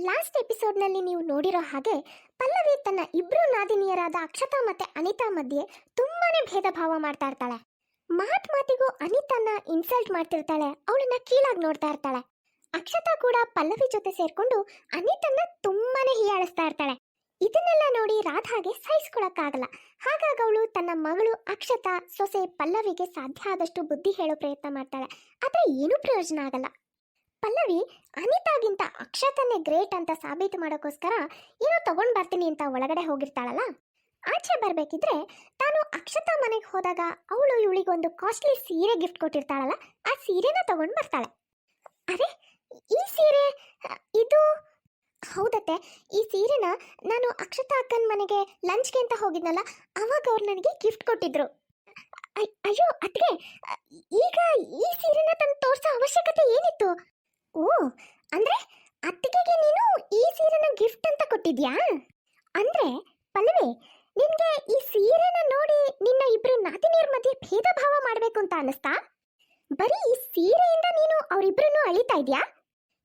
Last ಎಪಿಸೋಡ್ನಲ್ಲಿ ನೀವು ನೋಡಿರೋ ಹಾಗೆ ಪಲ್ಲವಿ ತನ್ನ ಇಬ್ರು ನಾದಿನಿಯರಾದ ಅಕ್ಷತಾ ಮತ್ತೆ ಅನಿತಾ ಮಧ್ಯೆ ತುಂಬಾನೇ ಭೇದ ಭಾವ ಮಾಡ್ತಾ ಇರ್ತಾಳೆ. ಮಾತ್ ಮಾತಿಗೂ ಅನಿತಾನ ಇನ್ಸಲ್ಟ್ ಮಾಡ್ತಿರ್ತಾಳೆ. ಅವಳನ್ನ ಕೀಳಾಗಿ ನೋಡ್ತಾ ಇರ್ತಾಳೆ. ಅಕ್ಷತಾ ಕೂಡ ಪಲ್ಲವಿ ಜೊತೆ ಸೇರ್ಕೊಂಡು ಅನಿತನ್ನ ತುಂಬಾನೇ ಹೀಯಾಳಿಸ್ತಾ ಇರ್ತಾಳೆ. ಇದನ್ನೆಲ್ಲ ನೋಡಿ ರಾಧಾಗೆ ಸಹಿಸ್ಕೊಳಕ್ಕಾಗಲ್ಲ. ಹಾಗಾಗಿ ಅವಳು ತನ್ನ ಮಗಳು ಅಕ್ಷತಾ ಸೊಸೆ ಪಲ್ಲವಿಗೆ ಸಾಧ್ಯ ಆದಷ್ಟು ಬುದ್ಧಿ ಹೇಳೋ ಪ್ರಯತ್ನ ಮಾಡ್ತಾಳೆ. ಆದ್ರೆ ಏನೂ ಪ್ರಯೋಜನ ಆಗಲ್ಲ. ಪಲ್ಲವಿ, ಅನಿತಾಗಿಂತ ಅಕ್ಷತನೇ ಗ್ರೇಟ್ ಅಂತ ಸಾಬೀತು ಮಾಡೋಕ್ಕೋಸ್ಕರ ಏನೋ ತಗೊಂಡ್ ಬರ್ತೀನಿ ಅಂತ ಒಳಗಡೆ ಹೋಗಿರ್ತಾಳಲ್ಲ? ಆಚೆ ಬರ್ಬೇಕಿದ್ರೆ ತಾನು ಅಕ್ಷತಾ ಮನೆಗೆ ಹೋದಾಗ ಅವಳು ಇವಳಿಗೊಂದು ಕಾಸ್ಟ್ಲಿ ಸೀರೆ ಗಿಫ್ಟ್ ಕೊಟ್ಟಿರ್ತಾಳಲ್ಲ, ಆ ಸೀರೆನ ತಗೊಂಡ್ ಬರ್ತಾಳೆ. ಅರೆ, ಈ ಸೀರೆ, ಇದು? ಹೌದತ್ತೆ, ಈ ಸೀರೆನ ನಾನು ಅಕ್ಷತಾ ಅಕ್ಕನ ಮನೆಗೆ ಲಂಚ್ಗೆ ಅಂತ ಹೋಗಿದ್ನಲ್ಲ, ಅವಾಗ ಅವ್ರು ನನಗೆ ಗಿಫ್ಟ್ ಕೊಟ್ಟಿದ್ರು. ಅಯ್- ಅಯ್ಯೋ ಅತ್ಗೆ ಈಗ ಈ ಸೀರೆನ ತಂದು ತೋರ್ಸೋ ಅವಶ್ಯಕತೆ ಏನಿತ್ತು? ಓ, ಅಂದ್ರೆ ಅತ್ತಿಗೆಗೆ ನೀನು ಈ ಸೀರೆನ ಗಿಫ್ಟ್ ಅಂತ ಕೊಟ್ಟಿದ್ಯಾ? ಅಂದ್ರೆ ಪಲ್ಲವಿ, ನಿನ್ಗೆ ಈ ಸೀರೆನ ನೋಡಿ ನಿನ್ನ ಇಬ್ರು ನಾತಿನಿಯರ ಮಧ್ಯೆ ಭೇದ ಭಾವ ಮಾಡ್ಬೇಕು ಅಂತ ಅನಿಸ್ತಾ? ಬರೀ ಈ ಸೀರೆಯಿಂದ ನೀನು ಅವರಿಬ್ರನ್ನು ಅಳಿತಾ ಇದ್ಯಾ?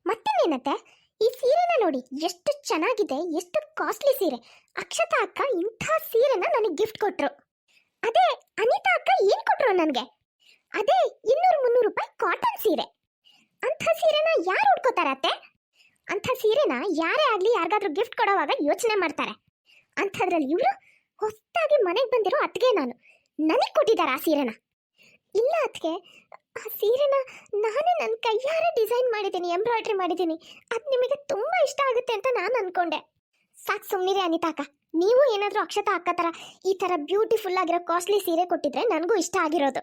ಮತ್ತೇನೇನತ್ತೆ? ಈ ಸೀರೆನ ನೋಡಿ ಎಷ್ಟು ಚೆನ್ನಾಗಿದೆ, ಎಷ್ಟು ಕಾಸ್ಟ್ಲಿ ಸೀರೆ. ಅಕ್ಷತಾ ಅಕ್ಕ ಇಂಥ ಸೀರೆನ ನನಗೆ ಗಿಫ್ಟ್ ಕೊಟ್ರು. ಅದೇ ಅನಿತಾ ಅಕ್ಕ ಏನ್ ಕೊಟ್ರು ನನಗೆ? ಅದೇ ಇನ್ನೂರು ಮುನ್ನೂರು ರೂಪಾಯಿ ಕಾಟನ್ ಸೀರೆ. ಅಂಥ ಸೀರೆನ ಯಾರು ಉಟ್ಕೋತಾರತ್ತೆ? ಅಂಥ ಸೀರೆನ ಯಾರೇ ಆಗಲಿ ಯಾರಿಗಾದ್ರೂ ಗಿಫ್ಟ್ ಕೊಡೋವಾಗ ಯೋಚನೆ ಮಾಡ್ತಾರೆ. ಅಂಥದ್ರಲ್ಲಿ ಇವರು ಹೊಸದಾಗಿ ಮನೆಗೆ ಬಂದಿರೋ ಅತ್ತಿಗೆ ನಾನು. ನನಗೆ ಕೊಟ್ಟಿದ್ದಾರೆ ಆ ಸೀರೆನ. ಇಲ್ಲ ಅತ್ತಿಗೆ, ಆ ಸೀರೆನ ನಾನೇ ನನ್ನ ಕೈಯಾರೆ ಡಿಸೈನ್ ಮಾಡಿದ್ದೀನಿ, ಎಂಬ್ರಾಯ್ಡ್ರಿ ಮಾಡಿದ್ದೀನಿ. ಅದು ನಿಮಗೆ ತುಂಬ ಇಷ್ಟ ಆಗುತ್ತೆ ಅಂತ ನಾನು ಅಂದ್ಕೊಂಡೆ ಸಾಕು ಸುಮ್ಮನಿರಿ ಅನಿತಾಕ ನೀವು ಏನಾದರೂ ಅಕ್ಷತಾ ಅಕ್ಕ ಥರ ಈ ಥರ ಬ್ಯೂಟಿಫುಲ್ ಆಗಿರೋ ಕಾಸ್ಟ್ಲಿ ಸೀರೆ ಕೊಟ್ಟಿದ್ರೆ ನನಗೂ ಇಷ್ಟ ಆಗಿರೋದು.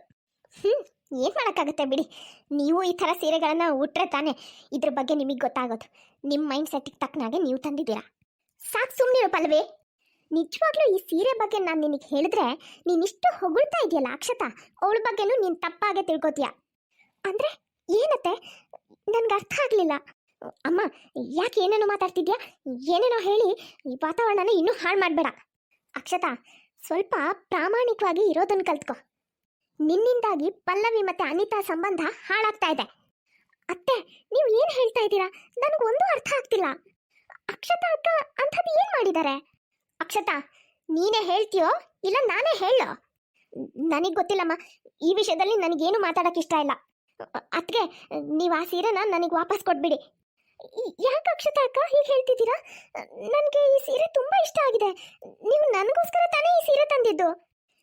ಹ್ಞೂ ಏನು ಮಾಡೋಕ್ಕಾಗುತ್ತೆ ಬಿಡಿ? ನೀವು ಈ ಥರ ಸೀರೆಗಳನ್ನು ಉಟ್ರೆ ತಾನೇ ಇದ್ರ ಬಗ್ಗೆ ನಿಮಗೆ ಗೊತ್ತಾಗೋದು. ನಿಮ್ಮ ಮೈಂಡ್ ಸೆಟ್ಟಿಗೆ ತಕ್ಕನಾಗೆ ನೀವು ತಂದಿದ್ದೀರಾ? ಸಾಕು ಸುಮ್ಮನಿರು ಪಲ್ವೇ. ನಿಜವಾಗ್ಲೂ ಈ ಸೀರೆ ಬಗ್ಗೆ ನಾನು ನಿನಗೆ ಹೇಳಿದ್ರೆ ನೀನಿಷ್ಟು ಹೊಗಳ್ತಾ ಇದೆಯಲ್ಲ ಅಕ್ಷತಾ? ಅವಳ ಬಗ್ಗೆನೂ ನೀನು ತಪ್ಪಾಗೆ ತಿಳ್ಕೊತೀಯ. ಅಂದರೆ ಏನತ್ತೆ? ನನಗೆ ಅರ್ಥ ಆಗಲಿಲ್ಲ. ಅಮ್ಮ, ಯಾಕೆ ಏನೇನೋ ಮಾತಾಡ್ತಿದ್ಯಾ? ಏನೇನೋ ಹೇಳಿ ಈ ವಾತಾವರಣನ ಇನ್ನೂ ಹಾಳು ಮಾಡಬೇಡ. ಅಕ್ಷತಾ, ಸ್ವಲ್ಪ ಪ್ರಾಮಾಣಿಕವಾಗಿ ಇರೋದನ್ನು ಕಲ್ತ್ಕೊ. ನಿನ್ನಿಂದಾಗಿ ಪಲ್ಲವಿ ಮತ್ತೆ ಅನಿತಾ ಸಂಬಂಧ ಹಾಳಾಗ್ತಾ ಇದೆ. ಅತ್ತೆ, ನೀವು ಏನು ಹೇಳ್ತಾ ಇದ್ದೀರಾ? ನನಗೊಂದು ಅರ್ಥ ಆಗ್ತಿಲ್ಲ. ಅಕ್ಷತಾ ಅಕ್ಕ ಅಂಥದ್ದು ಏನು ಮಾಡಿದ್ದಾರೆ? ಅಕ್ಷತಾ, ನೀನೇ ಹೇಳ್ತೀಯೋ? ಇಲ್ಲ ನಾನೇ ಹೇಳೋ? ನನಗೆ ಗೊತ್ತಿಲ್ಲಮ್ಮ, ಈ ವಿಷಯದಲ್ಲಿ ನನಗೇನು ಮಾತಾಡಕ್ಕೆ ಇಷ್ಟ ಇಲ್ಲ. ಅದಕ್ಕೆ ನೀವು ಆ ಸೀರೆನ ನನಗೆ ವಾಪಸ್ ಕೊಟ್ಬಿಡಿ. ಯಾಕೆ ಅಕ್ಷತಾ ಅಕ್ಕ ಹೀಗೆ ಹೇಳ್ತಿದ್ದೀರಾ? ನನಗೆ ಈ ಸೀರೆ ತುಂಬ ಇಷ್ಟ ಆಗಿದೆ. ನೀವು ನನಗೋಸ್ಕರ ತಾನೇ ಈ ಸೀರೆ ತಂದಿದ್ದು.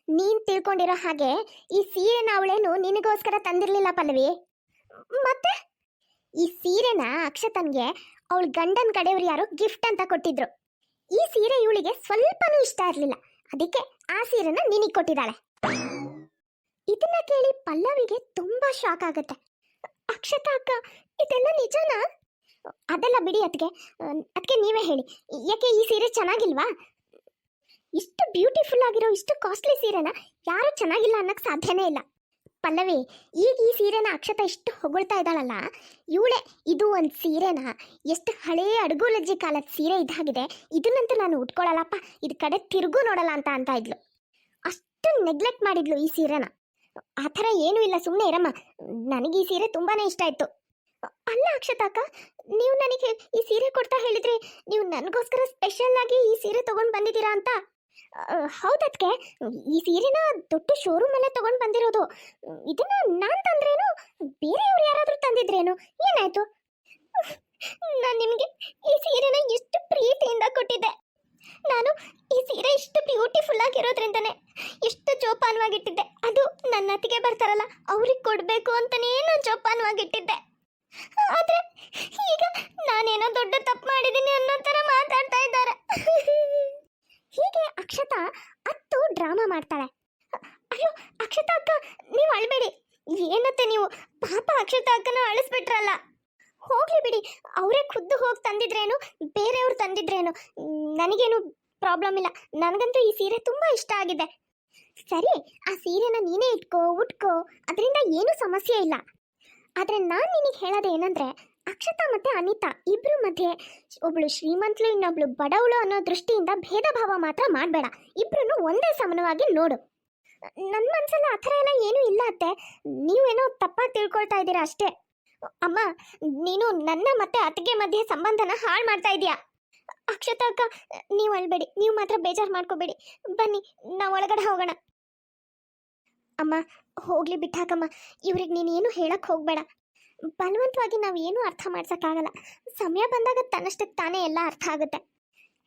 ನೀನ್ ತಿಳ್ಕೊಂಡಿರೋ ಹಾಗೆ ಈ ಸೀರೆನ ಅವಳೇನು ನಿನಗೋಸ್ಕರ ತಂದಿರ್ಲಿಲ್ಲ ಪಲ್ಲವಿ? ಮತ್ತೆ? ಈ ಸೀರೆನ ಅಕ್ಷತನ್ಗೆ ಅವಳ ಗಂಡನ ಕಡೆಯವ್ರು ಯಾರೋ ಗಿಫ್ಟ್ ಅಂತ ಕೊಟ್ಟಿದ್ರು. ಈ ಸೀರೆ ಇವಳಿಗೆ ಸ್ವಲ್ಪನೂ ಇಷ್ಟ ಇರಲಿಲ್ಲ. ಅದಕ್ಕೆ ಆ ಸೀರೆನ ನಿನಗೆ ಕೊಟ್ಟಿದ್ದಾಳೆ. ಇದನ್ನ ಕೇಳಿ ಪಲ್ಲವಿಗೆ ತುಂಬಾ ಶಾಕ್ ಆಗುತ್ತೆ. ಅಕ್ಷತಾ ಅಕ್ಕ, ಇದೆಲ್ಲ ನಿಜನಾ? ಅದೆಲ್ಲ ಬಿಡಿ ಅದಕ್ಕೆ ಅದಕ್ಕೆ ನೀವೇ ಹೇಳಿ. ಯಾಕೆ ಈ ಸೀರೆ ಚೆನ್ನಾಗಿಲ್ವಾ? ಇಷ್ಟು ಬ್ಯೂಟಿಫುಲ್ ಆಗಿರೋ ಇಷ್ಟು ಕಾಸ್ಟ್ಲಿ ಸೀರೆನ ಯಾರು ಚೆನ್ನಾಗಿಲ್ಲ ಅನ್ನಕ್ಕೆ ಸಾಧ್ಯನೇ ಇಲ್ಲ. ಪಲ್ಲವಿ, ಈಗ ಈ ಸೀರೆನ ಅಕ್ಷತ ಇಷ್ಟು ಹೊಗಳ್ತಾ ಇದ್ದಾಳಲ್ಲ, ಇವಳೆ ಇದು ಒಂದು ಸೀರೆನ? ಎಷ್ಟು ಹಳೇ ಅಡುಗುಲಜ್ಜಿ ಕಾಲದ ಸೀರೆ ಇದಾಗಿದೆ, ಇದನ್ನಂತೂ ನಾನು ಉಟ್ಕೊಳ್ಳಲ್ಲಪ್ಪ ಇದು ಕಡೆ ತಿರುಗೂ ನೋಡಲ್ಲ ಅಂತ ಅಂತ ಇದ್ಲು. ಅಷ್ಟು ನೆಗ್ಲೆಕ್ಟ್ ಮಾಡಿದ್ಲು ಈ ಸೀರೆನ. ಆ ಥರ ಏನೂ ಇಲ್ಲ ಸುಮ್ಮನೆ ಇರಮ್ಮ, ನನಗೆ ಈ ಸೀರೆ ತುಂಬಾನೇ ಇಷ್ಟ ಆಯ್ತು. ಅಲ್ಲ ಅಕ್ಷತಾಕ ನೀವು ನನಗೆ ಈ ಸೀರೆ ಕೊಡ್ತಾ ಹೇಳಿದ್ರಿ ನೀವು ನನಗೋಸ್ಕರ ಸ್ಪೆಷಲ್ ಆಗಿ ಈ ಸೀರೆ ತಗೊಂಡು ಬಂದಿದ್ದೀರಾ ಅಂತ? ಹೌದದ್ಕೆ. ಈ ಸೀರೆನ ದೊಡ್ಡ ಶೋರೂಮ್ ಅಲ್ಲೇ ತಗೊಂಡು ಬಂದಿರೋದು. ಇದನ್ನ ನಾನು ತಂದ್ರೇನು? ಬೇರೆಯವ್ರು ಯಾರಾದರೂ ತಂದಿದ್ರೇನು? ಏನಾಯ್ತು? ನಾನು ನಿಮಗೆ ಈ ಸೀರೆನ ಎಷ್ಟು ಪ್ರೀತಿಯಿಂದ ಕೊಟ್ಟಿದ್ದೆ. ನಾನು ಈ ಸೀರೆ ಇಷ್ಟು ಬ್ಯೂಟಿಫುಲ್ ಆಗಿರೋದ್ರಿಂದನೇ ಎಷ್ಟು ಜೋಪಾನವಾಗಿಟ್ಟಿದ್ದೆ. ಅದು ನನ್ನ ಅತ್ತಿಗೆ ಬರ್ತಾರಲ್ಲ, ಅವ್ರಿಗೆ ಕೊಡಬೇಕು ಅಂತಲೇ ನಾನು ಜೋಪಾನವಾಗಿಟ್ಟಿದ್ದೆ. ಆದ್ರೆ ಈಗ ನಾನೇನೋ ದೊಡ್ಡ ತಪ್ಪು ಮಾಡಿದ್ದೀನಿ ಅನ್ನೋ ಥರ ಮಾತಾಡ್ತಾ ಇದ್ದಾರೆ. ಹೀಗೆ ಅಕ್ಷತಾ ಅತ್ತು ಡ್ರಾಮಾ ಮಾಡ್ತಾಳೆ. ಅಯ್ಯೋ, ಅಕ್ಷತಾ ಅಕ್ಕ, ನೀವು ಅಳ್ಬೇಡಿ. ಏನತ್ತೆ ನೀವು? ಪಾಪ ಅಕ್ಷತಾ ಅಕ್ಕನ ಅಳಿಸ್ಬಿಟ್ರಲ್ಲ. ಹೋಗ್ಲಿ ಬಿಡಿ, ಅವರೇ ಖುದ್ದು ಹೋಗಿ ತಂದಿದ್ರೇನು, ಬೇರೆಯವ್ರು ತಂದಿದ್ರೇನು, ನನಗೇನು ಪ್ರಾಬ್ಲಮ್ ಇಲ್ಲ. ನನಗಂತೂ ಈ ಸೀರೆ ತುಂಬ ಇಷ್ಟ ಆಗಿದೆ. ಸರಿ, ಆ ಸೀರೆನ ನೀನೇ ಇಟ್ಕೋ, ಉಟ್ಕೋ, ಅದರಿಂದ ಏನೂ ಸಮಸ್ಯೆ ಇಲ್ಲ. ಆದರೆ ನಾನು ನಿನಗೆ ಹೇಳೋದು ಏನಂದ್ರೆ ಅಕ್ಷತಾ ಮತ್ತೆ ಅನಿತಾ ಇಬ್ರು ಮಧ್ಯೆ ಒಬ್ಳು ಶ್ರೀಮಂತಳು ಇನ್ನೊಬ್ಳು ಬಡವಳು ಅನ್ನೋ ದೃಷ್ಟಿಯಿಂದ ಭೇದ ಭಾವ ಮಾತ್ರ ಮಾಡಬೇಡ. ಇಬ್ರು ಒಂದೇ ಸಮನವಾಗಿ ನೋಡು. ನನ್ನ ಮನಸ್ಸಲ್ಲಿ ಆ ಥರ ಎಲ್ಲ ಏನೂ ಇಲ್ಲ ಅತ್ತೆ. ನೀವೇನೋ ತಪ್ಪಾಗಿ ತಿಳ್ಕೊಳ್ತಾ ಇದ್ದೀರಾ ಅಷ್ಟೇ. ಅಮ್ಮ, ನೀನು ನನ್ನ ಮತ್ತೆ ಅತ್ತಿಗೆ ಮಧ್ಯೆ ಸಂಬಂಧನ ಹಾಳು ಮಾಡ್ತಾ ಇದೀಯಾ ಅಕ್ಷತ ಅಕ್ಕ, ನೀವು ಅಳ್ಬೇಡಿ. ನೀವು ಮಾತ್ರ ಬೇಜಾರು ಮಾಡ್ಕೋಬೇಡಿ. ಬನ್ನಿ, ನಾವು ಒಳಗಡೆ ಹೋಗೋಣ. ಅಮ್ಮ, ಹೋಗ್ಲಿ ಬಿಟ್ಟಾಕಮ್ಮ. ಇವ್ರಿಗೆ ಏನು ಹೇಳಕ್ ಹೋಗ್ಬೇಡ. ಬಲವಂತವಾಗಿ ನಾವು ಏನು ಅರ್ಥ ಮಾಡ್ಸೋಕ್ಕಾಗಲ್ಲ. ಸಮಯ ಬಂದಾಗ ತನ್ನಷ್ಟಕ್ಕೆ ತಾನೇ ಎಲ್ಲ ಅರ್ಥ ಆಗುತ್ತೆ.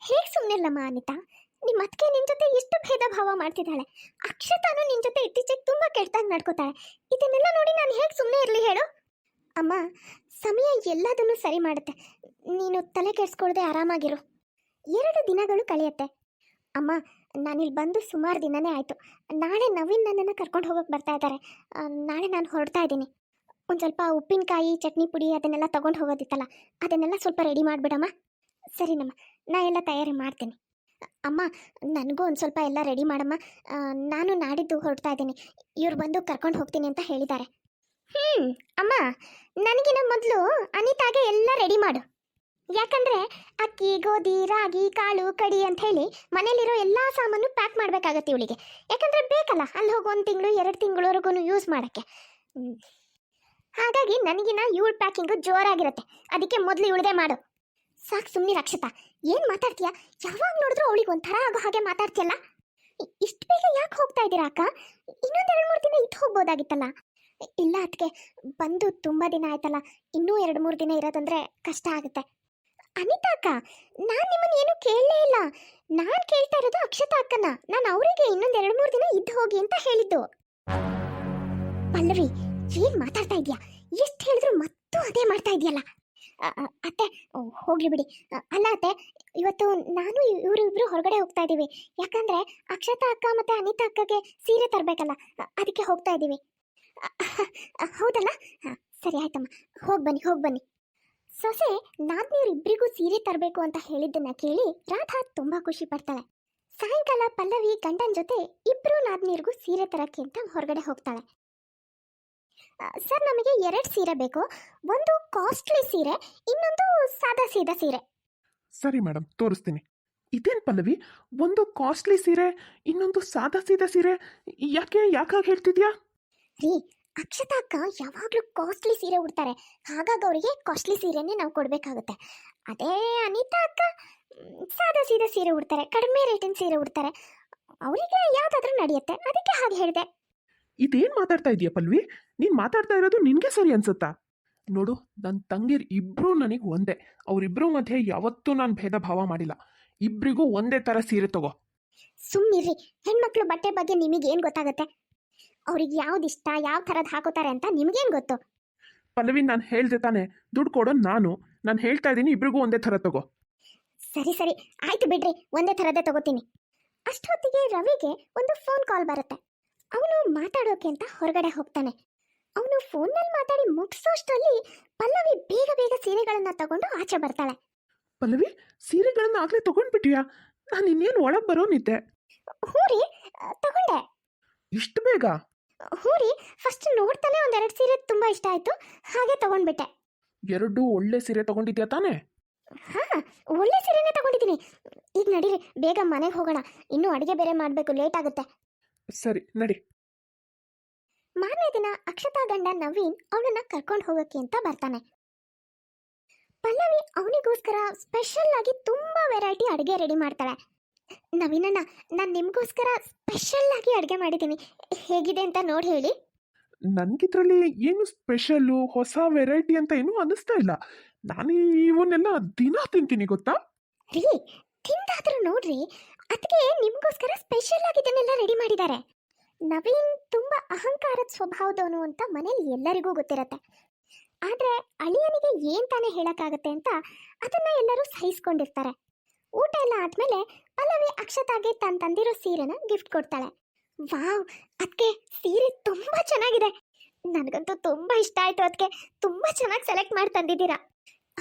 ಹೇಗೆ ಸುಮ್ಮನಿಲ್ಲಮ್ಮ ಅನಿತಾ? ನಿಮ್ಮ ಅತ್ತಿಗೆ ನಿನ್ ಜೊತೆ ಎಷ್ಟು ಭೇದ ಭಾವ ಮಾಡ್ತಿದ್ದಾಳೆ? ಅಕ್ಷತಾನು ನಿನ್ ಜೊತೆ ಇತ್ತೀಚೆಗೆ ತುಂಬಾ ಕೆಟ್ಟದಾಗಿ ನಡ್ಕೋತಾಳೆ. ಇದನ್ನೆಲ್ಲ ನೋಡಿ ನಾನು ಹೇಗೆ ಸುಮ್ಮನೆ ಇರಲಿ ಹೇಳು? ಅಮ್ಮ, ಸಮಯ ಎಲ್ಲದನ್ನು ಸರಿ ಮಾಡುತ್ತೆ. ನೀನು ತಲೆ ಕೆಡಿಸ್ಕೊಳ್ದೆ ಆರಾಮಾಗಿರು. ಎರಡು ದಿನಗಳು ಕಳೆಯುತ್ತೆ. ಅಮ್ಮ ನಾನಿಲ್ಲಿ ಬಂದು ಸುಮಾರು ದಿನನೇ ಆಯಿತು. ನಾಳೆ ನವೀನ್ ನನ್ನನ್ನು ಕರ್ಕೊಂಡು ಹೋಗೋಕೆ ಬರ್ತಾ ಇದ್ದಾರೆ ನಾಳೆ ನಾನು ಹೊರಡ್ತಾ ಇದ್ದೀನಿ. ಒಂದು ಸ್ವಲ್ಪ ಉಪ್ಪಿನಕಾಯಿ, ಚಟ್ನಿ ಪುಡಿ ಅದನ್ನೆಲ್ಲ ತೊಗೊಂಡು ಹೋಗೋದಿತ್ತಲ್ಲ, ಅದನ್ನೆಲ್ಲ ಸ್ವಲ್ಪ ರೆಡಿ ಮಾಡಿಬಿಡಮ್ಮ. ಸರಿನಮ್ಮ, ನಾ ಎಲ್ಲ ತಯಾರಿ ಮಾಡ್ತೀನಿ. ಅಮ್ಮ, ನನಗೂ ಒಂದು ಸ್ವಲ್ಪ ಎಲ್ಲ ರೆಡಿ ಮಾಡಮ್ಮ. ನಾನು ನಾಡಿದ್ದು ಹೊರಡ್ತಾ ಇದ್ದೀನಿ. ಇವ್ರು ಬಂದು ಕರ್ಕೊಂಡು ಹೋಗ್ತೀನಿ ಅಂತ ಹೇಳಿದ್ದಾರೆ. ಹ್ಞೂ ಅಮ್ಮ ನನಗಿನ ಮೊದಲು ಅನಿತಾಗೆ ಎಲ್ಲ ರೆಡಿ ಮಾಡು. ಯಾಕಂದರೆ ಅಕ್ಕಿ, ಗೋಧಿ, ರಾಗಿ, ಕಾಳು, ಕಡಿ ಅಂತ ಹೇಳಿ ಮನೇಲಿರೋ ಎಲ್ಲ ಸಾಮಾನು ಪ್ಯಾಕ್ ಮಾಡಬೇಕಾಗತ್ತೆ ಇವಳಿಗೆ. ಯಾಕಂದರೆ ಬೇಕಲ್ಲ, ಅಲ್ಲಿ ಹೋಗಿ ಒಂದು ತಿಂಗಳು, ಎರಡು ತಿಂಗಳವರೆಗೂ ಯೂಸ್ ಮಾಡೋಕ್ಕೆ. ಹಾಗಾಗಿ ನನಗಿನ ಇವಳ ಪ್ಯಾಕಿಂಗು ಜೋರಾಗಿರುತ್ತೆ. ಅದಕ್ಕೆ ಮೊದಲು ಇವಳದೇ ಮಾಡು. ಸಾಕು ಸುಮ್ಮನೆ ರಕ್ಷತಾ. ಏನು ಮಾತಾಡ್ತೀಯಾ? ಯಾವಾಗ ನೋಡಿದ್ರು ಅವಳಿಗೆ ಒಂಥರ ಆಗೋ ಹಾಗೆ ಮಾತಾಡ್ತೀಯಲ್ಲ? ಇಷ್ಟು ಬೇಗ ಯಾಕೆ ಹೋಗ್ತಾ ಇದ್ದೀರಾ ಅಕ್ಕ? ಇನ್ನೊಂದು ಎರಡು ಮೂರು ದಿನ ಇದ್ದು ಹೋಗ್ಬೋದಾಗಿತ್ತಲ್ಲ? ಇಲ್ಲ ಅದಕ್ಕೆ ಬಂದು ತುಂಬ ದಿನ ಆಯ್ತಲ್ಲ. ಇನ್ನೂ ಎರಡು ಮೂರು ದಿನ ಇರೋದಂದ್ರೆ ಕಷ್ಟ ಆಗುತ್ತೆ. ಅನಿತಾ ಅಕ್ಕ, ನಾನು ನಿಮ್ಮನ್ನ ಏನು ಕೇಳಲೇ ಇಲ್ಲ. ನಾನು ಕೇಳ್ತಾ ಇರೋದು ಅಕ್ಷತಾ ಅಕ್ಕನ. ನಾನು ಅವರಿಗೆ ಇನ್ನೊಂದು ಎರಡು ಮೂರು ದಿನ ಇದ್ದು ಹೋಗಿ ಅಂತ ಹೇಳಿದ್ದು. ಪಲ್ಲವಿ ಏನ್ ಮಾತಾಡ್ತಾ ಇದೀಯಾ? ಎಷ್ಟು ಹೇಳಿದ್ರು ಮತ್ತೂ ಅದೇ ಮಾಡ್ತಾ ಇದೆಯಲ್ಲ. ಅತ್ತೆ ಹೋಗ್ಲಿ ಬಿಡಿ. ಅಲ್ಲ ಅತ್ತೆ, ಇವತ್ತು ನಾನು ಇವರು ಹೊರಗಡೆ ಹೋಗ್ತಾ ಇದೀವಿ. ಯಾಕಂದ್ರೆ ಅಕ್ಷತಾ ಅಕ್ಕ ಮತ್ತೆ ಅನಿತಾ ಅಕ್ಕಗೆ ಸೀರೆ ತರಬೇಕಲ್ಲ ಅದಕ್ಕೆ ಹೋಗ್ತಾ ಇದೀವಿ. ಹೌದಲ್ಲ? ಸರಿ ಆಯ್ತಮ್ಮ. ಹೋಗಿ ಬನ್ನಿ ಹೋಗಿ ಬನ್ನಿ. ಸೊಸೆ ನಾದ್ನೀರ್ ಇಬ್ಬರಿಗೂ ಸೀರೆ ತರಬೇಕು ಅಂತ ಹೇಳಿದ್ದನ್ನ ಕೇಳಿ ರಾಧಾ ತುಂಬಾ ಖುಷಿ ಪಡ್ತಾಳೆ. ಸಾಯಂಕಾಲ ಪಲ್ಲವಿ ಗಂಡನ ಜೊತೆ ಇಬ್ರು ನಾದ್ನೀರ್ಗೂ ಸೀರೆ ತರಕ್ಕೆ ಅಂತ ಹೊರಗಡೆ ಹೋಗ್ತಾಳೆ. ಸರ್ ನಮಗೆ ಎರಡು ಸೀರೆ ಬೇಕು. ಒಂದು ಕಾಸ್ಟ್ಲಿ ಸೀರೆ ಇನ್ನೊಂದು ಸಾದಾ ಸೀದಾ ಸೀರೆ. ಸರಿ ಮೇಡಮ್ ತೋರಿಸ್ತೀನಿ. ಇದೇನು ಪಲ್ಲವಿ? ಒಂದು ಕಾಸ್ಟ್ಲಿ ಸೀರೆ ಇನ್ನೊಂದು ಸಾದಾ ಸೀದಾ ಸೀರೆ ಯಾಕೆ ಯಾಕಾಗಿ ಹೇಳ್ತಿದ್ಯಾ? ರೀ ಅಕ್ಷತಾ ಅಕ್ಕ ಯಾವಾಗಲೂ ಕಾಸ್ಟ್ಲಿ ಸೀರೆ ಉಡ್ತಾರೆ. ಹಾಗಾಗಿ ಅವರಿಗೆ ಕಾಸ್ಟ್ಲಿ ಸೀರೆನೇ ನಾವು ಕೊಡಬೇಕಾಗುತ್ತೆ. ಅದೇ ಅನಿತಾ ಅಕ್ಕ ಮ್, ಸಾದಾ ಸೀದಾ ಸೀರೆ ಉಡ್ತಾರೆ ಕಡಿಮೆ ರೇಟಿನ ಸೀರೆ ಉಡ್ತಾರೆ. ಅವರಿಗೆ ಯಾವುದಾದ್ರೂ ನಡೆಯುತ್ತೆ. ಅದಕ್ಕೆ ಹಾಗೆ ಹೇಳಿದೆ. ಇದೇನು ಮಾತಾಡ್ತಾ ಇದೀಯ ಪಲ್ವಿ? ನೀನು ಮಾತಾಡ್ತಾ ಇರೋದು ನಿನಗೆ ಸರಿ ಅನ್ಸುತ್ತಾ? ನೋಡು ನನ್ನ ತಂಗಿರ್ ಇಬ್ರು ನನಗೆ ಒಂದೇ. ಅವರಿಬ್ಬರ ಮಧ್ಯೆ ಯಾವತ್ತೂ ನಾನು ಭೇದ ಭಾವ ಮಾಡಿಲ್ಲ. ಇಬ್ರಿಗೂ ಒಂದೇ ಥರ ಸೀರೆ ತಗೋ. ಸುಮ್ಮನಿರ್ರಿ ಹೆಣ್ಮಕ್ಳು ಬಟ್ಟೆ ಬಗ್ಗೆ ನಿಮಗೇನು ಗೊತ್ತಾಗುತ್ತೆ? ಅವ್ರಿಗೆ ಯಾವ್ದು ಇಷ್ಟ ಯಾವ ಥರದ್ದು ಹಾಕೋತಾರೆ ಅಂತ ನಿಮಗೇನು ಗೊತ್ತು? ಪಲ್ಲವಿ ನಾನು ಹೇಳ್ದೆ ತಾನೆ ದುಡ್ಡು ಕೊಡೋ ನಾನು. ನಾನು ಹೇಳ್ತಾ ಇದ್ದೀನಿ ಇಬ್ರಿಗೂ ಒಂದೇ ಥರ ತಗೋ. ಸರಿ ಸರಿ. ಆಯ್ತು ಬಿಡ್ರಿ ಒಂದೇ ಥರದೇ ತಗೋತೀನಿ. ಅಷ್ಟೊತ್ತಿಗೆ ರವಿಗೆ ಒಂದು ಫೋನ್ ಕಾಲ್ ಬರುತ್ತೆ. ಅವನು ಮಾತಾಡೋಕೆ ಅಂತ ಹೊರಗಡೆ ಹೋಗ್ತಾನೆ. ಅವನು ಫೋನ್ನಲ್ಲಿ ಮಾತಾಡಿ ಮುಗಿಸೋಷ್ಟರಲ್ಲಿ ಪಲ್ಲವಿ ಬೇಗ ಬೇಗ ಸೀರೆಗಳನ್ನ ತಗೊಂಡು ಆಚೆ ಬರ್ತಾಳೆ. ಪಲ್ಲವಿ ಸೀರೆಗಳನ್ನ ಆಗ್ಲೇ ತಗೊಂಡ್ಬಿಟ್ಟಿಯಾ ನಾನು ಇನ್ನೇನು ಒಳಗೆ ಬರೋನಿದ್ದೆ ಹೂರಿ ರೀ ತಗೊಂಡೆ. ಇಷ್ಟು ಬೇಗ? ಹೂರಿ ರೀ ಫಸ್ಟ್ ನೋಡ್ತಾನೆ ಒಂದೆರಡು ಸೀರೆ ತುಂಬಾ ಇಷ್ಟ ಆಯ್ತು ಹಾಗೆ ತಗೊಂಡ್ಬಿಟ್ಟೆ. ಎರಡು ಒಳ್ಳೆ ಸೀರೆ ತಗೊಂಡಿದ್ಯಾ ತಾನೆ? ಹಾ ಒಳ್ಳೆ ಸೀರೆನೇ ತಗೊಂಡಿದ್ದೀನಿ. ಈಗ ನಡೀರಿ ಬೇಗ ಮನೆಗೆ ಹೋಗೋಣ. ಇನ್ನೂ ಅಡುಗೆ ಬೇರೆ ಮಾಡಬೇಕು ಲೇಟ್ ಆಗುತ್ತೆ. ಸರಿ ನಡಿ. ಮಾರನೇ ದಿನ ಅಕ್ಷತಾ ಗಂಡ ನವೀನ್ ಅವಳನ್ನ ಕರ್ಕೊಂಡು ಹೋಗೋಕೆ ಅಂತ ಬರ್ತಾನೆ. ಪಲ್ಲವಿ ಅವನಿಗೋಸ್ಕರ ಸ್ಪೆಷಲ್ ಆಗಿ ತುಂಬಾ ವೆರೈಟಿ ಅಡುಗೆ ರೆಡಿ ಮಾಡ್ತಾಳೆ. ನವೀನಣ್ಣ ನಾನು ನಿಮಗೋಸ್ಕರ ಸ್ಪೆಷಲ್ ಆಗಿ ಅಡುಗೆ ಮಾಡಿದ್ದೀನಿ. ಹೇಗಿದೆ ಅಂತ ನೋಡಿ ಹೇಳಿ. ನನಗಿದ್ರಲ್ಲಿ ಏನು ಸ್ಪೆಷಲ್ಲು ಹೊಸ ವೆರೈಟಿ ಅಂತ ಏನೂ ಅನ್ನಿಸ್ತಾ ಇಲ್ಲ. ನಾನು ಇವನ್ನೆಲ್ಲ ದಿನ ತಿಂತೀನಿ ಗೊತ್ತಾ? ರೀ ತಿಂದಾದ್ರೂ ನೋಡ್ರಿ ಅದಕ್ಕೆ ನಿಮಗೋಸ್ಕರ ಸ್ಪೆಷಲ್ ಆಗಿ ಇದನ್ನೆಲ್ಲ ರೆಡಿ ಮಾಡಿದ್ದಾರೆ. ನವೀನ್ ತುಂಬಾ ಅಹಂಕಾರದ ಸ್ವಭಾವದವನು ಅಂತ ಮನೇಲಿ ಎಲ್ಲರಿಗೂ ಗೊತ್ತಿರತ್ತೆ. ಆದ್ರೆ ಅಳಿಯನಿಗೆ ಏನ್ ತಾನೇ ಹೇಳಕ್ಕಾಗತ್ತೆ ಅಂತ ಅದನ್ನ ಎಲ್ಲರೂ ಸಹಿಸ್ಕೊಂಡಿರ್ತಾರೆ. ಊಟ ಎಲ್ಲ ಆದ್ಮೇಲೆ ಪಲ್ಲವಿ ಅಕ್ಷತಾಗೆ ತಾನು ತಂದಿರೋ ಸೀರೆನ ಗಿಫ್ಟ್ ಕೊಡ್ತಾಳೆ. ವಾವ್ ಅದಕ್ಕೆ ಸೀರೆ ತುಂಬಾ ಚೆನ್ನಾಗಿದೆ. ನನಗಂತೂ ತುಂಬಾ ಇಷ್ಟ ಆಯ್ತು ಅದಕ್ಕೆ ತುಂಬಾ ಚೆನ್ನಾಗಿ ಸೆಲೆಕ್ಟ್ ಮಾಡಿ ತಂದಿದ್ದೀರಾ.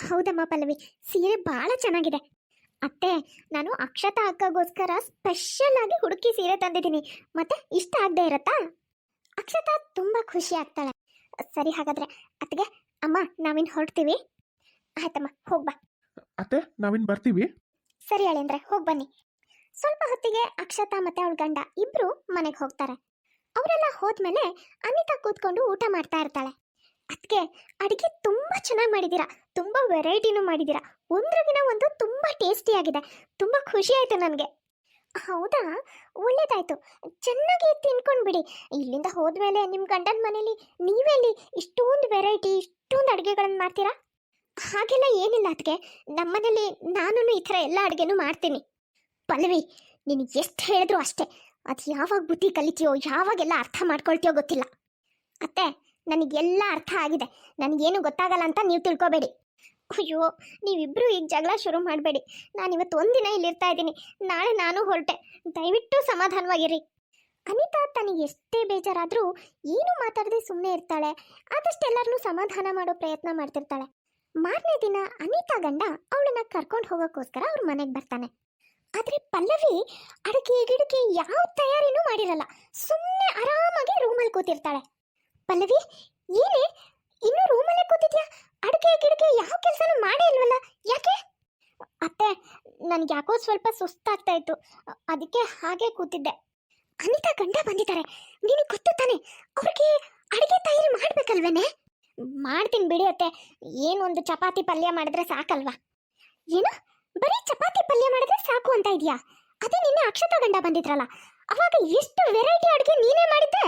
ಹೌದಮ್ಮ ಪಲ್ಲವಿ, ಸೀರೆ ಬಹಳ ಚೆನ್ನಾಗಿದೆ. ಅತ್ತೆ ನಾನು ಅಕ್ಷತಾ ಅಕ್ಕಗೋಸ್ಕರ ಸ್ಪೆಷಲ್ ಆಗಿ ಹುಡುಕಿ ಸೀರೆ ತಂದಿದ್ದೀನಿ. ಮತ್ತೆ ಇಷ್ಟ ಆಗದೆ ಇರತ್ತಾ? ಅಕ್ಷತಾ ತುಂಬಾ ಖುಷಿ ಆಗ್ತಾಳೆ. ಸರಿ ಹಾಗಾದ್ರೆ ಅತ್ತಿಗೆ ಅಮ್ಮ ನಾವಿನ್ ಹೊರಡ್ತೀವಿ. ಆಯ್ತಮ್ಮ ಹೋಗ್ಬಾ ಅತ್ತೆ ನಾವಿನ್ ಬರ್ತೀವಿ? ಸರಿ ಅಳೇಂದ್ರೆ ಹೋಗ್ ಬನ್ನಿ. ಸ್ವಲ್ಪ ಹೊತ್ತಿಗೆ ಅಕ್ಷತಾ ಮತ್ತೆ ಅವಳ ಗಂಡ ಇಬ್ರು ಮನೆಗೆ ಹೋಗ್ತಾರೆ. ಅವರೆಲ್ಲ ಹೋದ್ಮೇಲೆ ಅನಿತಾ ಕೂತ್ಕೊಂಡು ಊಟ ಮಾಡ್ತಾ ಇರ್ತಾಳೆ. ಅದಕ್ಕೆ ಅಡುಗೆ ತುಂಬ ಚೆನ್ನಾಗಿ ಮಾಡಿದ್ದೀರಾ. ತುಂಬ ವೆರೈಟಿನೂ ಮಾಡಿದ್ದೀರಾ. ಒಂದ್ರಗಿನ ಒಂದು ತುಂಬ ಟೇಸ್ಟಿ ಆಗಿದೆ. ತುಂಬ ಖುಷಿ ಆಯಿತು ನನಗೆ. ಹೌದಾ? ಒಳ್ಳೇದಾಯ್ತು. ಚೆನ್ನಾಗಿ ತಿನ್ಕೊಂಡು ಬಿಡಿ. ಇಲ್ಲಿಂದ ಹೋದ್ಮೇಲೆ ನಿಮ್ಮ ಗಂಡನ ಮನೇಲಿ ನೀವೆಲ್ಲಿ ಇಷ್ಟೊಂದು ವೆರೈಟಿ, ಇಷ್ಟೊಂದು ಅಡುಗೆಗಳನ್ನು ಮಾಡ್ತೀರಾ? ಹಾಗೆಲ್ಲ ಏನಿಲ್ಲ ಅದಕ್ಕೆ ನಮ್ಮನೇಲಿ ನಾನು ಈ ಥರ ಎಲ್ಲ ಅಡುಗೆನೂ ಮಾಡ್ತೀನಿ. ಪಲ್ವಿ, ನೀನು ಎಷ್ಟು ಹೇಳಿದ್ರು ಅಷ್ಟೇ. ಅದು ಯಾವಾಗ ಬುದ್ಧಿ ಕಲಿತೀಯೋ, ಯಾವಾಗೆಲ್ಲ ಅರ್ಥ ಮಾಡ್ಕೊಳ್ತೀಯೋ ಗೊತ್ತಿಲ್ಲ. ಅತ್ತೆ ನನಗೆಲ್ಲ ಅರ್ಥ ಆಗಿದೆ. ನನಗೇನು ಗೊತ್ತಾಗಲ್ಲ ಅಂತ ನೀವು ತಿಳ್ಕೊಬೇಡಿ. ಅಯ್ಯೋ ನೀವಿಬ್ಬರು ಈಗ ಜಗಳ ಶುರು ಮಾಡಬೇಡಿ. ನಾನು ಇವತ್ತು ಒಂದಿನ ಇಲ್ಲಿರ್ತಾ ಇದ್ದೀನಿ. ನಾಳೆ ನಾನು ಹೊರಟೆ. ದಯವಿಟ್ಟು ಸಮಾಧಾನವಾಗಿರಿ. ಅನಿತಾ ತನಗೆ ಎಷ್ಟೇ ಬೇಜಾರಾದರೂ ಏನು ಮಾತಾಡದೆ ಸುಮ್ಮನೆ ಇರ್ತಾಳೆ. ಆದಷ್ಟೆಲ್ಲರನ್ನೂ ಸಮಾಧಾನ ಮಾಡೋ ಪ್ರಯತ್ನ ಮಾಡ್ತಿರ್ತಾಳೆ. ಮಾರನೇ ದಿನ ಅನಿತಾ ಗಂಡ ಅವಳನ್ನ ಕರ್ಕೊಂಡು ಹೋಗೋಕ್ಕೋಸ್ಕರ ಅವ್ರ ಮನೆಗೆ ಬರ್ತಾನೆ. ಆದರೆ ಪಲ್ಲವಿ ಅಡುಗೆ ಗಿಡಕ್ಕೆ ಯಾವ ತಯಾರಿನೂ ಮಾಡಿರಲ್ಲ. ಸುಮ್ಮನೆ ಆರಾಮಾಗಿ ರೂಮಲ್ಲಿ ಕೂತಿರ್ತಾಳೆ. ಪಲ್ಲವಿ, ಏನೇ? ಇನ್ನೂ ರೂಮಲ್ಲೇ ಕೂತಿದ್ಯಾ? ಅಡುಗೆ ಗಿಡಕ್ಕೆ ಯಾವ ಕೆಲಸನೂ ಮಾಡೇ ಇಲ್ವಲ್ಲ? ಯಾಕೆ? ಅತ್ತೆ, ನನಗೆ ಯಾಕೋ ಸ್ವಲ್ಪ ಸುಸ್ತಾಗ್ತಾ ಇತ್ತು. ಅದಕ್ಕೆ ಹಾಗೆ ಕೂತಿದ್ದೆ. ಅನಿತಾ ಗಂಡ ಬಂದಿದ್ದಾರೆ. ನಿನಗೆ ಗೊತ್ತು ತಾನೆ? ಅವ್ರಿಗೆ ಅಡುಗೆ ತಯಾರಿ ಮಾಡ್ಬೇಕಲ್ವೇನೆ? ಮಾಡ್ತೀನಿ ಬಿಡಿ ಅತ್ತೆ. ಏನು ಒಂದು ಚಪಾತಿ ಪಲ್ಯ ಮಾಡಿದ್ರೆ ಸಾಕಲ್ವಾ? ಏನು? ಬರೀ ಚಪಾತಿ ಪಲ್ಯ ಮಾಡಿದ್ರೆ ಸಾಕು ಅಂತ ಇದೆಯಾ? ಅದೇ ನಿನ್ನೆ ಅಕ್ಷತಾ ಗಂಡ ಬಂದಿದ್ರಲ್ಲ. ಅವಾಗ ಎಷ್ಟು ವೆರೈಟಿ ಅಡುಗೆ ನೀನೇ ಮಾಡಿದ್ದೆ?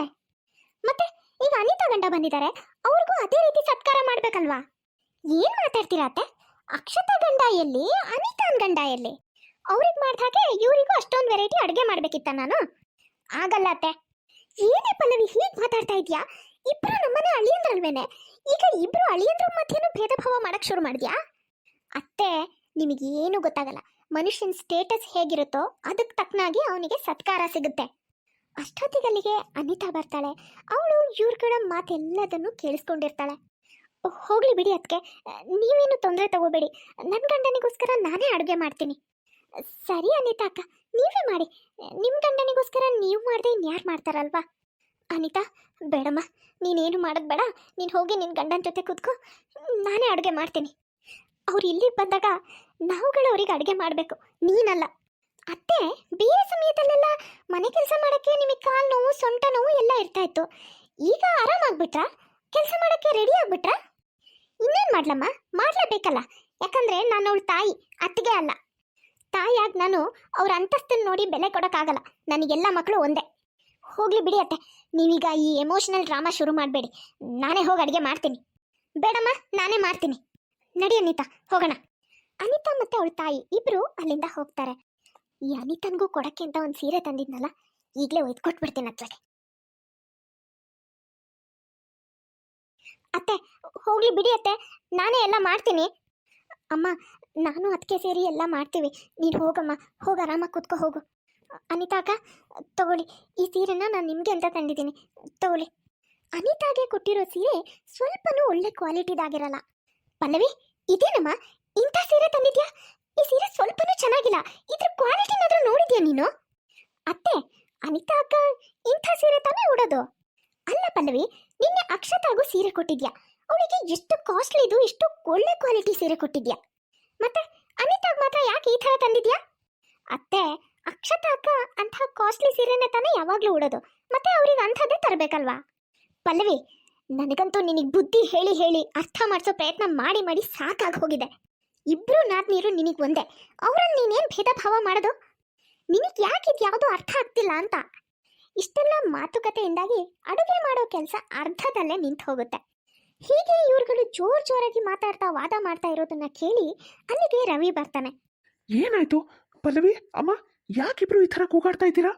ಮತ್ತೆ ಈಗ ಅನಿತಾ ಗಂಡ ಬಂದಿದ್ದಾರೆ, ಅವ್ರಿಗೂ ಅದೇ ರೀತಿ ಸತ್ಕಾರ ಮಾಡ್ಬೇಕಲ್ವಾ? ಏನ್ ಮಾತಾಡ್ತೀರಾ ಅತ್ತೆ? ಅಕ್ಷತಾ ಗಂಡ ಎಲ್ಲಿ, ಅನಿತಾನ್ ಗಂಡ ಎಲ್ಲಿ? ಅವ್ರಿಗೆ ಮಾಡ್ದ ಹಾಗೆ ಇವರಿಗೂ ಅಷ್ಟೊಂದು ವೆರೈಟಿ ಅಡುಗೆ ಮಾಡ್ಬೇಕಿತ್ತ ನಾನು? ಆಗಲ್ಲ ಅತ್ತೆ. ಏನೇ ಪಲ್ಲವಿ, ಹೀಗೆ ಮಾತಾಡ್ತಾ ಇದೀಯಾ? ಇಬ್ರು ನಮ್ಮನೆ ಅಳಿಯಂದ್ರಲ್ವೇನೆ? ಈಗ ಇಬ್ರು ಅಳಿಯಂದ್ರ ಮಧ್ಯೆನೂ ಭೇದ ಭಾವ ಮಾಡಕ್ ಶುರು ಮಾಡಿದ್ಯಾ? ಅತ್ತೆ ನಿಮಗೆ ಏನು ಗೊತ್ತಾಗಲ್ಲ. ಮನುಷ್ಯನ ಸ್ಟೇಟಸ್ ಹೇಗಿರುತ್ತೋ ಅದಕ್ಕೆ ತಕ್ಕನಾಗಿ ಅವನಿಗೆ ಸತ್ಕಾರ ಸಿಗುತ್ತೆ. ಅಷ್ಟೊತ್ತಿಗಲ್ಲಿಗೆ ಅನಿತಾ ಬರ್ತಾಳೆ. ಅವಳು ಇವ್ರುಗಳ ಮಾತೆಲ್ಲದನ್ನು ಕೇಳಿಸ್ಕೊಂಡಿರ್ತಾಳೆ. ಹೋಗ್ಲಿ ಬಿಡಿ ಅದಕ್ಕೆ ನೀವೇನು ತೊಂದರೆ ತಗೋಬೇಡಿ. ನನ್ನ ಗಂಡನಿಗೋಸ್ಕರ ನಾನೇ ಅಡುಗೆ ಮಾಡ್ತೀನಿ. ಸರಿ ಅನಿತಾ ಅಕ್ಕ, ನೀವೇ ಮಾಡಿ. ನಿಮ್ಮ ಗಂಡನಿಗೋಸ್ಕರ ನೀವು ಮಾಡದೆ ಇನ್ಯಾರು ಮಾಡ್ತಾರಲ್ವಾ? ಅನಿತಾ, ಬೇಡಮ್ಮ. ನೀನೇನು ಮಾಡೋದು ಬೇಡ. ನೀನು ಹೋಗಿ ನಿನ್ನ ಗಂಡನ ಜೊತೆ ಕೂತ್ಕೋ. ನಾನೇ ಅಡುಗೆ ಮಾಡ್ತೀನಿ. ಅವ್ರು ಇಲ್ಲಿಗೆ ಬಂದಾಗ ನಾವುಗಳು ಅವ್ರಿಗೆ ಅಡುಗೆ ಮಾಡಬೇಕು. ನೀನಲ್ಲ. ಅತ್ತೆ, ಬೇರೆ ಸಮಯದಲ್ಲೆಲ್ಲ ಮನೆ ಕೆಲಸ ಮಾಡೋಕ್ಕೆ ನಿಮಗೆ ಕಾಲು ನೋವು, ಸೊಂಟ ನೋವು ಎಲ್ಲ ಇರ್ತಾ ಇತ್ತು. ಈಗ ಆರಾಮಾಗ್ಬಿಟ್ರಾ ಕೆಲಸ ಮಾಡೋಕ್ಕೆ ರೆಡಿ ಆಗ್ಬಿಟ್ರಾ? ಇನ್ನೇನು ಮಾಡ್ಲಮ್ಮ? ಮಾಡ್ಲೇಬೇಕಲ್ಲ. ಯಾಕಂದ್ರೆ ನಾನು ಅವಳ ತಾಯಿ, ಅತ್ತಿಗೆ ಅಲ್ಲ. ತಾಯಿಯಾಗಿ ನಾನು ಅವ್ರ ಅಂತಸ್ತನ್ನು ನೋಡಿ ಬೆಲೆ ಕೊಡೋಕ್ಕಾಗಲ್ಲ. ನನಗೆಲ್ಲ ಮಕ್ಕಳು ಒಂದೇ. ಹೋಗ್ಲಿ ಬಿಡಿ ಅತ್ತೆ. ನೀವೀಗ ಈ ಎಮೋಷನಲ್ ಡ್ರಾಮಾ ಶುರು ಮಾಡಬೇಡಿ. ನಾನೇ ಹೋಗಿ ಅಡುಗೆ ಮಾಡ್ತೀನಿ. ಬೇಡಮ್ಮ, ನಾನೇ ಮಾಡ್ತೀನಿ. ನಡಿ ಅನಿತಾ, ಹೋಗೋಣ. ಅನಿತಾ ಮತ್ತೆ ಅವಳ ತಾಯಿ ಇಬ್ಬರು ಅಲ್ಲಿಂದ ಹೋಗ್ತಾರೆ. ಈ ಅನಿತನ್ಗೂ ಕೊಡಕ್ಕೆ ಅಂತ ಒಂದು ಸೀರೆ ತಂದಿದ್ನಲ್ಲ, ಈಗಲೇ ಒಯ್ದು ಕೊಟ್ಬಿಡ್ತೀನಿ ಅತ್ಲಾಗೆ ಅತ್ತೆ, ಹೋಗ್ಲಿ ಬಿಡಿ ಅತ್ತೆ, ನಾನೇ ಎಲ್ಲ ಮಾಡ್ತೀನಿ. ಅಮ್ಮ, ನಾನು ಅದಕ್ಕೆ ಸೇರಿ ಎಲ್ಲ ಮಾಡ್ತೀವಿ. ನೀನು ಹೋಗಮ್ಮ, ಹೋಗಿ ಆರಾಮಾಗಿ ಕೂತ್ಕೊ, ಹೋಗು. ಅನಿತಾ ಅಕ್ಕ, ತಗೊಳ್ಳಿ. ಈ ಸೀರೆನ ನಾನು ನಿಮಗೆ ಅಂತ ತಂದಿದ್ದೀನಿ. ತಗೊಳ್ಳಿ. ಅನಿತಾಗೆ ಕೊಟ್ಟಿರೋ ಸೀರೆ ಸ್ವಲ್ಪನೂ ಒಳ್ಳೆ ಕ್ವಾಲಿಟಿದಾಗಿರಲ್ಲ. ಪಲ್ಲವಿ, ಇದೇನಮ್ಮ? ಇಂಥ ಸೀರೆ ತಂದಿದ್ಯಾ? ಈ ಸೀರೆ ಸ್ವಲ್ಪನೂ ಚೆನ್ನಾಗಿಲ್ಲ. ಇದ್ರ ಕ್ವಾಲಿಟಿನಾದ್ರೂ ನೋಡಿದ್ಯಾ ನೀನು? ಅತ್ತೆ, ಅನಿತಾ ಅಕ್ಕ ಇಂಥ ಸೀರೆ ತಾನೇ ಉಡೋದು? ಅಲ್ಲ ಪಲ್ಲವಿ, ನಿನ್ನೆ ಅಕ್ಷತಾಗೂ ಸೀರೆ ಕೊಟ್ಟಿದ್ಯಾ? ಅವಳಿಗೆ ಎಷ್ಟು ಕಾಸ್ಟ್ಲಿದು ಎಷ್ಟು ಒಳ್ಳೆ ಕ್ವಾಲಿಟಿ ಸೀರೆ ಕೊಟ್ಟಿದ್ಯಾ? ಮತ್ತೆ ಅನಿತಾಗ್ ಮಾತ್ರ ಯಾಕೆ ಈ ಥರ ತಂದಿದ್ಯಾ? ಅತ್ತೆ, ಅಕ್ಷತಾ ಅಕ್ಕ ಅಂಥ ಕಾಸ್ಟ್ಲಿ ಸೀರೆನೇ ತಾನೇ ಯಾವಾಗಲೂ ಉಡೋದು. ಮತ್ತೆ ಅವ್ರಿಗೆ ಅಂಥದ್ದೇ ತರಬೇಕಲ್ವಾ? ಪಲ್ಲವಿ, ನನಗಂತೂ ನಿನಗೆ ಬುದ್ಧಿ ಹೇಳಿ ಹೇಳಿ ಅರ್ಥ ಮಾಡಿಸೋ ಪ್ರಯತ್ನ ಮಾಡಿ ಮಾಡಿ ಸಾಕಾಗಿ ಹೋಗಿದೆ. ಇಬ್ರು ನಾದ್ನೀರು ನಿನಗೆ ಒಂದೇ. ಅವರನ್ನು ನೀನೇನು ಭೇದ ಭಾವ ಮಾಡೋದು? ನಿನಗೆ ಯಾಕೆ ಇದು ಯಾವುದೂ ಅರ್ಥ ಆಗ್ತಿಲ್ಲ ಅಂತ? ಇಷ್ಟೆಲ್ಲ ಮಾತುಕತೆಯಿಂದಾಗಿ ಅಡುಗೆ ಮಾಡೋ ಕೆಲಸ ಅರ್ಧದಲ್ಲೇ ನಿಂತು ಹೋಗುತ್ತೆ. ಹೀಗೆ ಇವ್ರುಗಳು ಜೋರ್ ಜೋರಾಗಿ ಮಾತಾಡ್ತಾ ವಾದ ಮಾಡ್ತಾ ಇರೋದನ್ನ ಕೇಳಿ ಅಲ್ಲಿಗೆ ರವಿ ಬರ್ತಾನೆ. ಏನಾಯ್ತು? ಪಲ್ಲವಿ ಅಮ್ಮ ಯಾಕಿಬ್ರು ಈ ಥರ ಕೂಗಾಡ್ತಾ ಇದ್ದೀರಾ?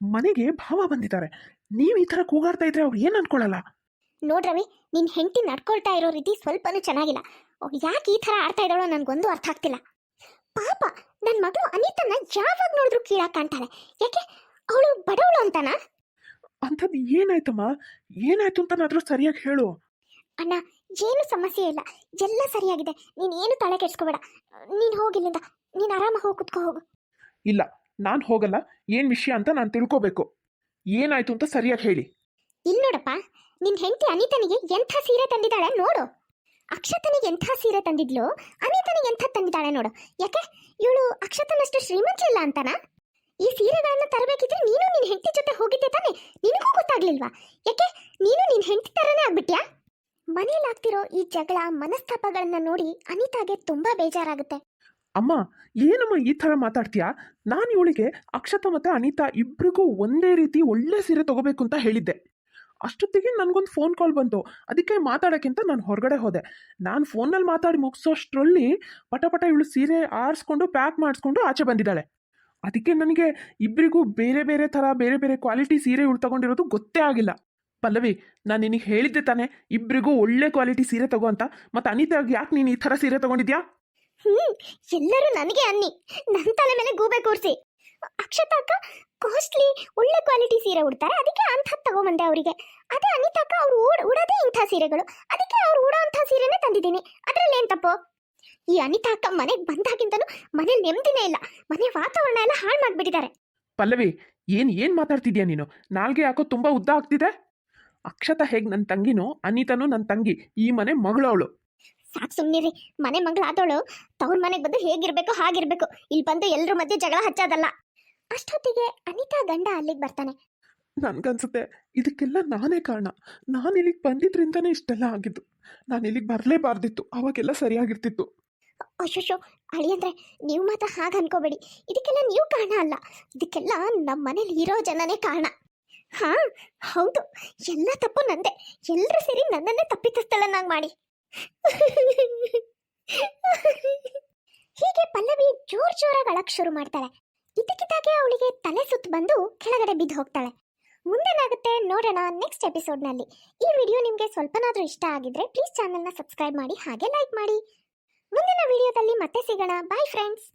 ಮನೆಗೆ ಭಾವ ಬಂದಿದ್ದಾರೆ. ನೀವು ಈ ಥರ ಕೂಗಾಡ್ತಾ ಇದ್ರೆ ಅವ್ರು ಏನು ಅನ್ಕೊಳ್ಳಲ್ಲ ನೋಡ್ ರವಿ ನಿನ್ ಹೆಂಡತಿ ನಡ್ಕೊಳ್ತಾ ಇರೋ ರೀತಿ ಸ್ವಲ್ಪನೂ ಚೆನ್ನಾಗಿಲ್ಲ. ಅವ್ಳು ಯಾಕೆ ಈ ಥರ ಆಡ್ತಾ ಇದ್ದಾಳೋ ನನಗೊಂದು ಅರ್ಥ ಆಗ್ತಿಲ್ಲ. ಪಾಪ ನನ್ನ ಮಗಳು ಅನಿತನ್ನ ಯಾವಾಗ ನೋಡಿದ್ರು ಕೀಳಾ ಕಾಣ್ತಾಳೆ. ಯಾಕೆ? ಅವಳು ಬಡವಳು ಅಂತಾನ? ಅಂಥದ್ದು ಏನಾಯ್ತಮ್ಮ? ಏನಾಯ್ತು ಅಂತನಾದರೂ ಸರಿಯಾಗಿ ಹೇಳು. ಅಣ್ಣ ಏನು ಸಮಸ್ಯೆ ಇಲ್ಲ. ಎಲ್ಲ ಸರಿಯಾಗಿದೆ. ನೀನು ಏನು ತಲೆ ಕೆಡ್ಸ್ಕೋಬೇಡ. ನೀನು ಹೋಗಿಲ್ಲಿಂದ ನೀನು ಆರಾಮ ಹೋಗಿ ಕುತ್ಕೋ ಹೋಗು. ಇಲ್ಲ ನಾನು ಹೋಗಲ್ಲ. ಏನು ವಿಷಯ ಅಂತ ನಾನು ತಿಳ್ಕೋಬೇಕು. ಏನಾಯ್ತು ಅಂತ ಸರಿಯಾಗಿ ಹೇಳಿ. ಇಲ್ಲ ನೋಡಪ್ಪ. ನಿನ್ ಹೆಂಡತಿ ಅನಿತನಿಗೆ ಎಂಥ ಸೀರೆ ತಂದಿದ್ದಾಳೆ ನೋಡು. ಅಕ್ಷತನಿಗೆ ಎಂಥ ಸೀರೆ ತಂದಿದ್ಲು, ಅನಿತನಿಗೆ ಎಂಥ ತಂದಿದ್ದಾಳೆ ನೋಡು. ಯಾಕೆ? ಇವಳು ಅಕ್ಷತನಷ್ಟು ಶ್ರೀಮಂತಲಿಲ್ಲ ಅಂತನ? ಈ ಸೀರೆಗಳನ್ನ ತರಬೇಕಿದ್ರೆ ನೀನು ನಿನ್ ಹೆಂಡತಿ ಜೊತೆ ಹೋಗಿದ್ದೆ ತಾನೆ. ನಿನಗೂ ಗೊತ್ತಾಗ್ಲಿಲ್ವಾ? ಯಾಕೆ? ನೀನು ನಿನ್ ಹೆಂಡತಿ ತರನೇ ಆಗ್ಬಿಟ್ಯಾ? ಮನೇಲಿ ಆಗ್ತಿರೋ ಈ ಜಗಳ, ಮನಸ್ತಾಪಗಳನ್ನ ನೋಡಿ ಅನಿತಾಗೆ ತುಂಬಾ ಬೇಜಾರಾಗುತ್ತೆ. ಅಮ್ಮ, ಏನಮ್ಮ ಈ ಥರ ಮಾತಾಡ್ತೀಯಾ? ನಾನು ಇವಳಿಗೆ ಅಕ್ಷತ ಮತ್ತು ಅನಿತಾ ಇಬ್ರಿಗೂ ಒಂದೇ ರೀತಿ ಒಳ್ಳೆ ಸೀರೆ ತಗೋಬೇಕು ಅಂತ ಹೇಳಿದ್ದೆ. ಅಷ್ಟೊತ್ತಿಗೆ ನನಗೊಂದು ಫೋನ್ ಕಾಲ್ ಬಂತು. ಅದಕ್ಕೆ ಮಾತಾಡೋಕ್ಕಿಂತ ನಾನು ಹೊರಗಡೆ ಹೋದೆ. ನಾನು ಫೋನಲ್ಲಿ ಮಾತಾಡಿ ಮುಗಿಸೋಷ್ಟರಲ್ಲಿ ಪಟ ಇವಳು ಸೀರೆ ಆರಿಸ್ಕೊಂಡು ಪ್ಯಾಕ್ ಮಾಡಿಸ್ಕೊಂಡು ಆಚೆ ಬಂದಿದ್ದಾಳೆ. ಅದಕ್ಕೆ ನನಗೆ ಇಬ್ಬರಿಗೂ ಬೇರೆ ಬೇರೆ ಥರ, ಬೇರೆ ಬೇರೆ ಕ್ವಾಲಿಟಿ ಸೀರೆ ಇವಳು ತಗೊಂಡಿರೋದು ಗೊತ್ತೇ ಆಗಿಲ್ಲ. ಪಲ್ಲವಿ, ನಾನು ನಿನಗೆ ಹೇಳಿದ್ದೆ ತಾನೆ ಇಬ್ಬರಿಗೂ ಒಳ್ಳೆ ಕ್ವಾಲಿಟಿ ಸೀರೆ ತಗೋ ಅಂತ. ಮತ್ತು ಅನಿತಾಗಿ ಯಾಕೆ ನೀನು ಈ ಥರ ಸೀರೆ ತಗೊಂಡಿದ್ಯಾ? ಹ್ಮ್, ಎಲ್ಲರೂ ನನಗೆ ಅನ್ನಿ. ನನ್ನ ತಲೆ ಮೇಲೆ ಗೂಬೆ ಕೂರಿಸಿ. ಅಕ್ಷತಾ ಅಕ್ಕ ಕಾಸ್ಟ್ಲಿ ಒಳ್ಳೆ ಕ್ವಾಲಿಟಿ ಸೀರೆ ಉಡ್ತಾರೆ. ಅದಕ್ಕೆ ಅಂಥದ್ದು ತಗೊಂಬಂದೆ ಅವರಿಗೆ. ಅದೇ ಅನಿತಾ ಅಕ್ಕ ಅವ್ರು ಉಡ್ ಉಡೋದೇ ಇಂಥ ಸೀರೆಗಳು. ಅದಕ್ಕೆ ಅವ್ರು ಉಡೋ ಅಂಥ ಸೀರೆನೇ ತಂದಿದ್ದೀನಿ. ಅದರಲ್ಲಿ ಏನು ತಪ್ಪು? ಈ ಅನಿತಾ ಅಕ್ಕ ಮನೆಗೆ ಬಂದಾಗಿಂತನೂ ಮನೆ ನೆಮ್ಮದಿನೇ ಇಲ್ಲ. ಮನೆ ವಾತಾವರಣ ಎಲ್ಲ ಹಾಳು ಮಾಡ್ಬಿಟ್ಟಿದ್ದಾರೆ. ಪಲ್ಲವಿ ಏನ್ ಏನ್ ಮಾತಾಡ್ತಿದ್ಯಾ ನೀನು? ನಾಲ್ಗೆ ಯಾಕೋ ತುಂಬಾ ಉದ್ದ ಆಗ್ತಿದೆ? ಅಕ್ಷತ ಹೇಗ್ ನನ್ನ ತಂಗಿನೋ ಅನಿತನು ನನ್ನ ತಂಗಿ ಈ ಮನೆ ಮಗಳು ಅವಳು. ಸಾಕು ಸುಮ್ಮನಿರಿ ಮನೆ ಮಗಳು ಆದವಳು ತವ್ರ ಮನೆಗೆ ಬಂದು ಹೇಗಿರ್ಬೇಕು ಹಾಗಿರ್ಬೇಕು. ಇಲ್ಲಿ ಬಂದು ಎಲ್ಲರ ಮಧ್ಯೆ ಜಗಳ ಹಚ್ಚೋದಲ್ಲ. ಅಷ್ಟೊತ್ತಿಗೆ ಅನಿತಾ ಗಂಡ ಅಲ್ಲಿಗೆ ಬರ್ತಾನೆ. ನನ್ಗನ್ಸುತ್ತೆ ಇದಕ್ಕೆಲ್ಲ ನಾನೇ ಕಾರಣ. ನಾನು ಇಲ್ಲಿಗೆ ಬಂದಿದ್ರಿಂದನೇ ಇಷ್ಟೆಲ್ಲ ಆಗಿದ್ದು. ನಾನು ಇಲ್ಲಿಗೆ ಬರಲೇಬಾರ್ದಿತ್ತು ಅವಾಗೆಲ್ಲ ಸರಿಯಾಗಿರ್ತಿತ್ತು. ಅಶೋಶೋ ಅಳಿಯಂದ್ರೆ ನೀವು ಮಾತ್ರ ಹಾಗೆ ಅನ್ಕೋಬೇಡಿ. ಇದಕ್ಕೆಲ್ಲ ನೀವು ಕಾರಣ ಅಲ್ಲ. ಇದಕ್ಕೆಲ್ಲ ನಮ್ಮ ಮನೇಲಿ ಇರೋ ಜನನೇ ಕಾರಣ. ಹಾ ಹೌದು. ಎಲ್ಲ ತಪ್ಪು ನಂದೆ. ಎಲ್ಲರೂ ಸೇರಿ ನನ್ನನ್ನೇ ತಪ್ಪಿತಸ್ಥಳನ್ನಾಗಿ ಮಾಡಿ. ಹೀಗೆ ಪಲ್ಲವಿ ಜೋರ್ ಜೋರಾಗಿ ಅಳಕ್ ಶುರು ಮಾಡ್ತಾಳೆ. ಇದಕ್ಕಿದ್ದಾಗೆ ಅವಳಿಗೆ ತಲೆ ಸುತ್ತು ಬಂದು ಕೆಳಗಡೆ ಬಿದ್ದು ಹೋಗ್ತಾಳೆ. ಮುಂದೇನಾಗುತ್ತೆ ನೋಡೋಣ ನೆಕ್ಸ್ಟ್ ಎಪಿಸೋಡ್ನಲ್ಲಿ ಈ ವಿಡಿಯೋ ನಿಮಗೆ ಸ್ವಲ್ಪನಾದರೂ ಇಷ್ಟ ಆಗಿದ್ರೆ ಪ್ಲೀಸ್ ಚಾನಲ್ನ ಸಬ್ಸ್ಕ್ರೈಬ್ ಮಾಡಿ ಹಾಗೆ ಲೈಕ್ ಮಾಡಿ. ಮುಂದಿನ ವಿಡಿಯೋದಲ್ಲಿ ಮತ್ತೆ ಸಿಗೋಣ. Bye friends